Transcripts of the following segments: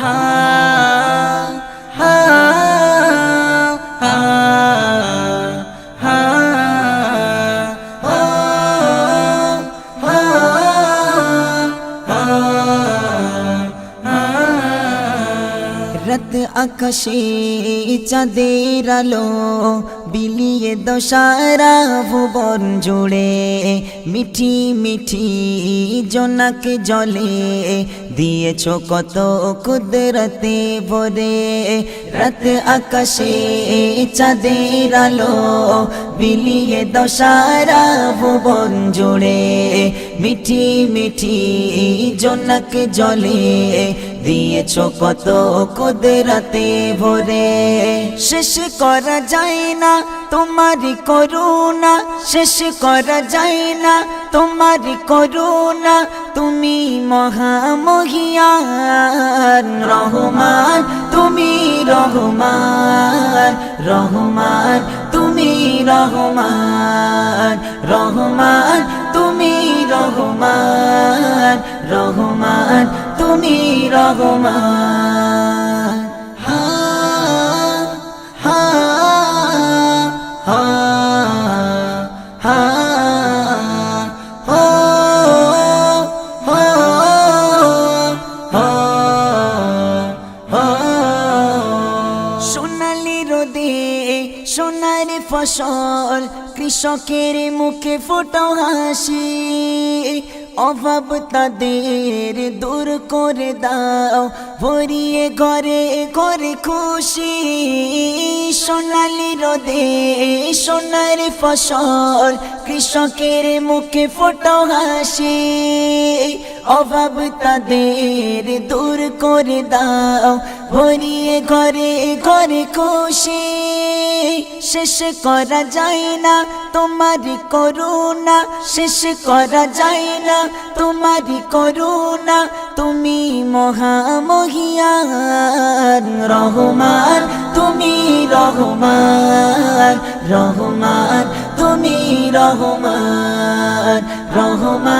হা হা হা হা রাত আকাশে চাঁদের আলো বিলিয়ে দশারা ভুবন জুড়ে। মিঠি মিঠি জোনাক জলে দিয়েছ কত কুদরতে ভরে। রাত আকাশে চাঁদের আলো বিলিয়ে দশারা ভুবন জুড়ে। মিঠি মিঠি জোনাক জলে দিয়েছ কত কুদরতে ভরে। শেষ করা যায় না তোমারি করুণা, শেষ করা যায় না তোমারি করুণা। তুমি মহামহিয়ান, রহমান, তুমি রহমান রহমান, তুমি রহমান রহমান, তুমি রহমান রহমান। তুমি রহমান হা হা হা হা সোনালি রোদে সোনার ফসল কৃষকের মুখে ফোটো হাসি। অভাব তাদের দূর করে দাও, ভরিয়ে ঘরে ঘরে খুশি। সোনালি রোদে সোনার ফসল, কৃষকের মুখে ফোটো হাসি। অভাব তাদের দূর করে দাও। ভরিয়ে ঘরে ঘরে খুশি। শেষ করা যায় না তোমারি করুণা। শেষ করা যায় না তোমারি করুণা। তুমি মহামহিয়ান রহমান। তুমি রহমান রহমান। তুমি রহমান রহমান।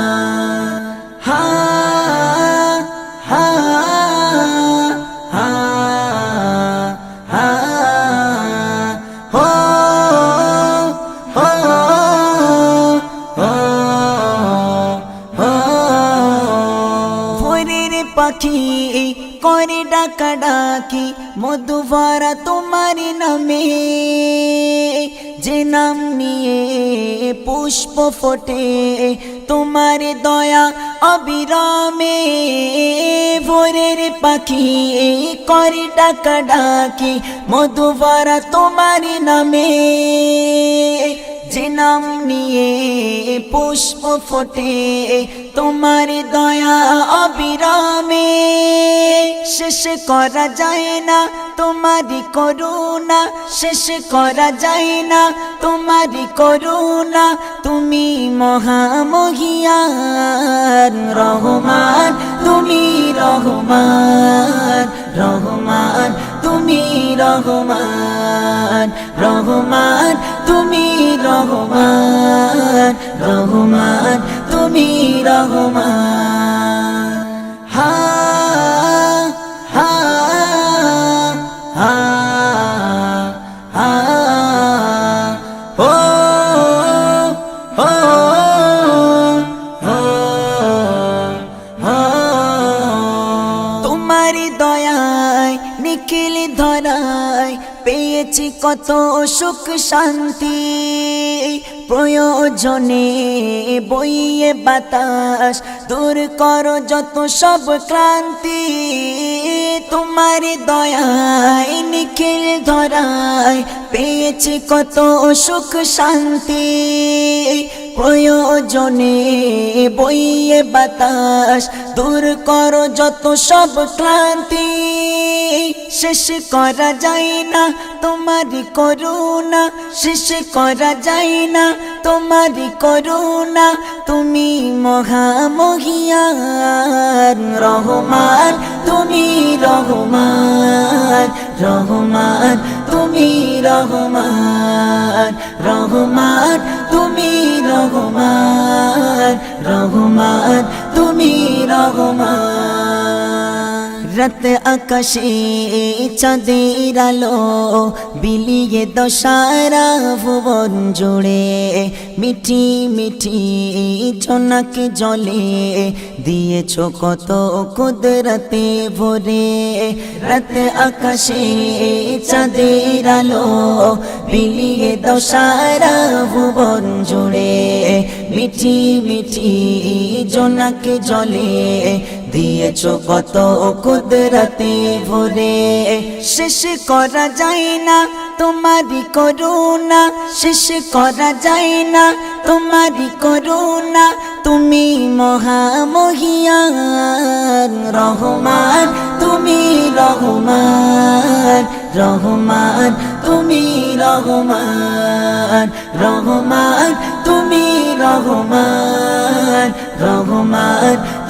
পাখি করে ডাকা ডাকি মধু ভরা তোমার নামে, যে নাম নিয়ে পুষ্প ফোটে। তোমার দয়া অবিরামে, ভোরের পাখি করে ডাকা ডাকি মধু ভরা তোমার নামে, যে নাম নিয়ে পুষ্প ফোটে। তোমার দয়া অবিরামে শেষ করা যায় না তোমারি করুণা শেষ করা যায় না তোমারি করুণা, তুমি মহামহিয়ান রহমান, তুমি রহমান রহমান, তুমি রহমান রহমান, তুমি রহমান রহমান তুমি রহমান হা হা হা হা ও তোমার দয়ায় নিখিল ধরায় পেয়েছি কত সুখ শান্তি। প্রয়োজনে বইয়ে বাতাস। দূর করো যত সব ক্লান্তি, তোমার দয়ায় নিখিল ধরায় পেয়েছি কত সুখ শান্তি। প্রয়োজনে বইয়ে বাতাস, দূর করো যত সব ক্লান্তি শেষ করা যায় না, তোমারি করুণা। শেষ করা যায় না, তোমারি করুণা। তুমি মহামহিয়ান রহমান, তুমি রহমান রহমান, তুমি রহমান রহমান, তুমি রহমান রহমান, তুমি রহমান। রাত আকাশে চাঁদের আলো বিলিয়ে দশারা ভুবন জুড়ে। মিঠি মিঠি জনাকে জলে দিয়েছ কত কুদরতে ভরে। রাত আকাশে চাঁদের আলো বিলিয়ে দশারা ভুবন জুড়ে। মিঠি মিঠি জোনাকে জলে দিয়েছ কত কুদরতে ভরে শেষ করা যায় না তোমারি করুণা। শেষ করা যায় না তোমারি করুণা। তুমি মহামহিয়ান রহমান, তুমি রহমান রহমান, তুমি রহমান রহমান, তুমি রহমান রহমান